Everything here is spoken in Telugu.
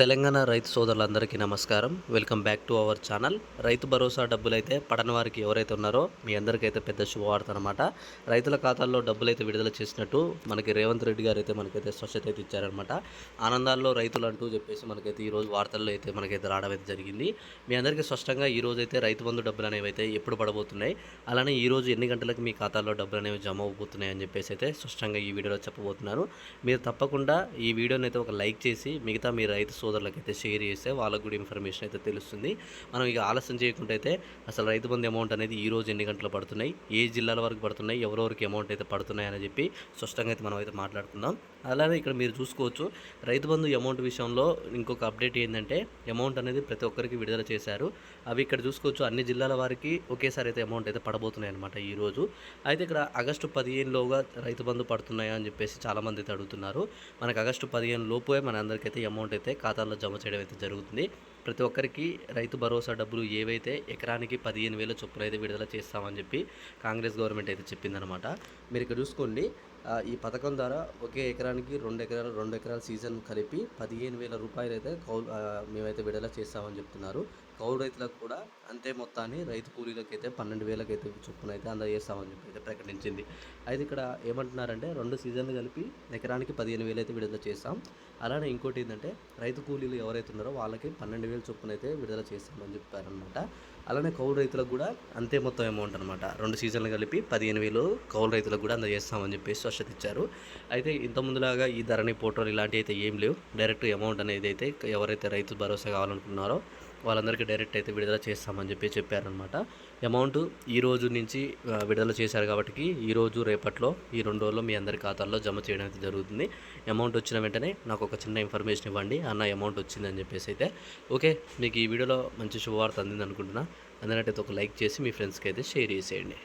తెలంగాణ రైతు సోదరులందరికీ నమస్కారం. Welcome back to our channel. Rythu Bharosa డబ్బులు అయితే పడని వారికి ఎవరైతే ఉన్నారో మీ అందరికైతే పెద్ద శుభవార్త అనమాట రైతుల ఖాతాల్లో డబ్బులు అయితే విడుదల చేసినట్టు మనకి రేవంత్ రెడ్డి గారు అయితే మనకైతే స్వచ్ఛత అయితే ఇచ్చారనమాట ఆనందాల్లో రైతులు అంటూ చెప్పేసి మనకైతే ఈరోజు వార్తల్లో అయితే మనకైతే రావడం అయితే జరిగింది. మీ అందరికీ స్పష్టంగా ఈ రోజు అయితే రైతు బంధు డబ్బులు అనేవి అయితే ఎప్పుడు పడబోతున్నాయి? అలానే ఈ రోజు ఎన్ని గంటలకు మీ ఖాతాల్లో డబ్బులు అనేవి జమ అవబోతున్నాయి అని చెప్పేసి అయితే స్పష్టంగా ఈ వీడియోలో చెప్పబోతున్నాను మీరు తప్పకుండా ఈ వీడియోని అయితే ఒక లైక్ చేసి మిగతా మీ రైతు సోదరులకు అయితే షేర్ చేస్తే వాళ్ళకు కూడా ఇన్ఫర్మేషన్ అయితే తెలుస్తుంది. మనం ఇక ఆలస్యం చేయకుండా అయితే అసలు రైతు బంధు అమౌంట్ అనేది ఈ రోజు ఎన్ని గంటలు పడుతున్నాయి ఏ జిల్లాల వరకు పడుతున్నాయి ఎవరెవరికి అమౌంట్ అయితే పడుతున్నాయి అని చెప్పి స్పష్టంగా అయితే మనం అయితే మాట్లాడుకుందాం. అలానే ఇక్కడ మీరు చూసుకోవచ్చు రైతు బంధు అమౌంట్ విషయంలో ఇంకొక అప్డేట్ ఏంటంటే అమౌంట్ అనేది ప్రతి ఒక్కరికి విడుదల చేశారు. అవి ఇక్కడ చూసుకోవచ్చు అన్ని జిల్లాల వారికి ఒకేసారి అయితే అమౌంట్ అయితే పడబోతున్నాయి అనమాట ఈరోజు అయితే ఇక్కడ ఆగస్టు పదిహేనులోగా రైతు బంధు పడుతున్నాయా అని చెప్పేసి చాలామంది అయితే అడుగుతున్నారు. మనకు ఆగస్టు పదిహేను లోపే మన అందరికైతే అమౌంట్ అయితే ఖాతాల్లో జమ చేయడం అయితే జరుగుతుంది. ప్రతి ఒక్కరికి రైతు భరోసా డబ్బులు ఏవైతే ఎకరానికి పదిహేను వేల చొప్పున అయితే విడుదల చేస్తామని చెప్పి కాంగ్రెస్ గవర్నమెంట్ అయితే చెప్పిందనమాట మీరు ఇక్కడ చూసుకోండి ఈ పథకం ద్వారా ఒకే ఎకరానికి రెండు ఎకరాలు రెండు ఎకరాల సీజన్ కలిపి పదిహేను వేల రూపాయలు అయితే కౌలు మేమైతే విడుదల చేస్తామని చెప్తున్నారు. కౌలు రైతులకు కూడా అంతే మొత్తాన్ని రైతు కూలీలకు అయితే పన్నెండు వేలకు అయితే చొప్పున అయితే అందజేస్తామని చెప్పి అయితే ప్రకటించింది. అయితే ఇక్కడ ఏమంటున్నారంటే రెండు సీజన్లు కలిపి ఎకరానికి పదిహేను వేలు అయితే విడుదల చేస్తాం. అలానే ఇంకోటి ఏంటంటే రైతు కూలీలు ఎవరైతే ఉన్నారో వాళ్ళకి పన్నెండు వేలు చొప్పున అయితే విడుదల చేస్తామని చెప్పారనమాట అలానే కౌలు రైతులకు కూడా అంతే మొత్తం అమౌంట్ అనమాట రెండు సీజన్లు కలిపి పదిహేను వేలు కౌలు రైతులకు కూడా అందజేస్తామని చెప్పేసి స్పష్టత ఇచ్చారు అయితే ఇంతకుముందులాగా ఈ ధరని పోర్టల్ ఇలాంటివి అయితే ఏం లేవు. డైరెక్ట్ అమౌంట్ అనేది అయితే ఎవరైతే రైతు భరోసా కావాలనుకున్నారో వాళ్ళందరికీ డైరెక్ట్ అయితే విడుదల చేస్తామని చెప్పి చెప్పారనమాట అమౌంట్ ఈ రోజు నుంచి విడుదల చేశారు కాబట్టి ఈ రోజు రేపట్లో ఈ రెండు రోజుల్లో మీ అందరి ఖాతాల్లో జమ చేయడం అయితే జరుగుతుంది. అమౌంట్ వచ్చిన వెంటనే నాకు ఒక చిన్న ఇన్ఫర్మేషన్ ఇవ్వండి. అన్న అమౌంట్ వచ్చిందని చెప్పేసి అయితే. ఓకే మీకు ఈ వీడియోలో మంచి శుభవార్త అందింది అనుకుంటున్నా అందునట్టయితే ఒక లైక్ చేసి మీ ఫ్రెండ్స్కి అయితే షేర్ చేసేయండి.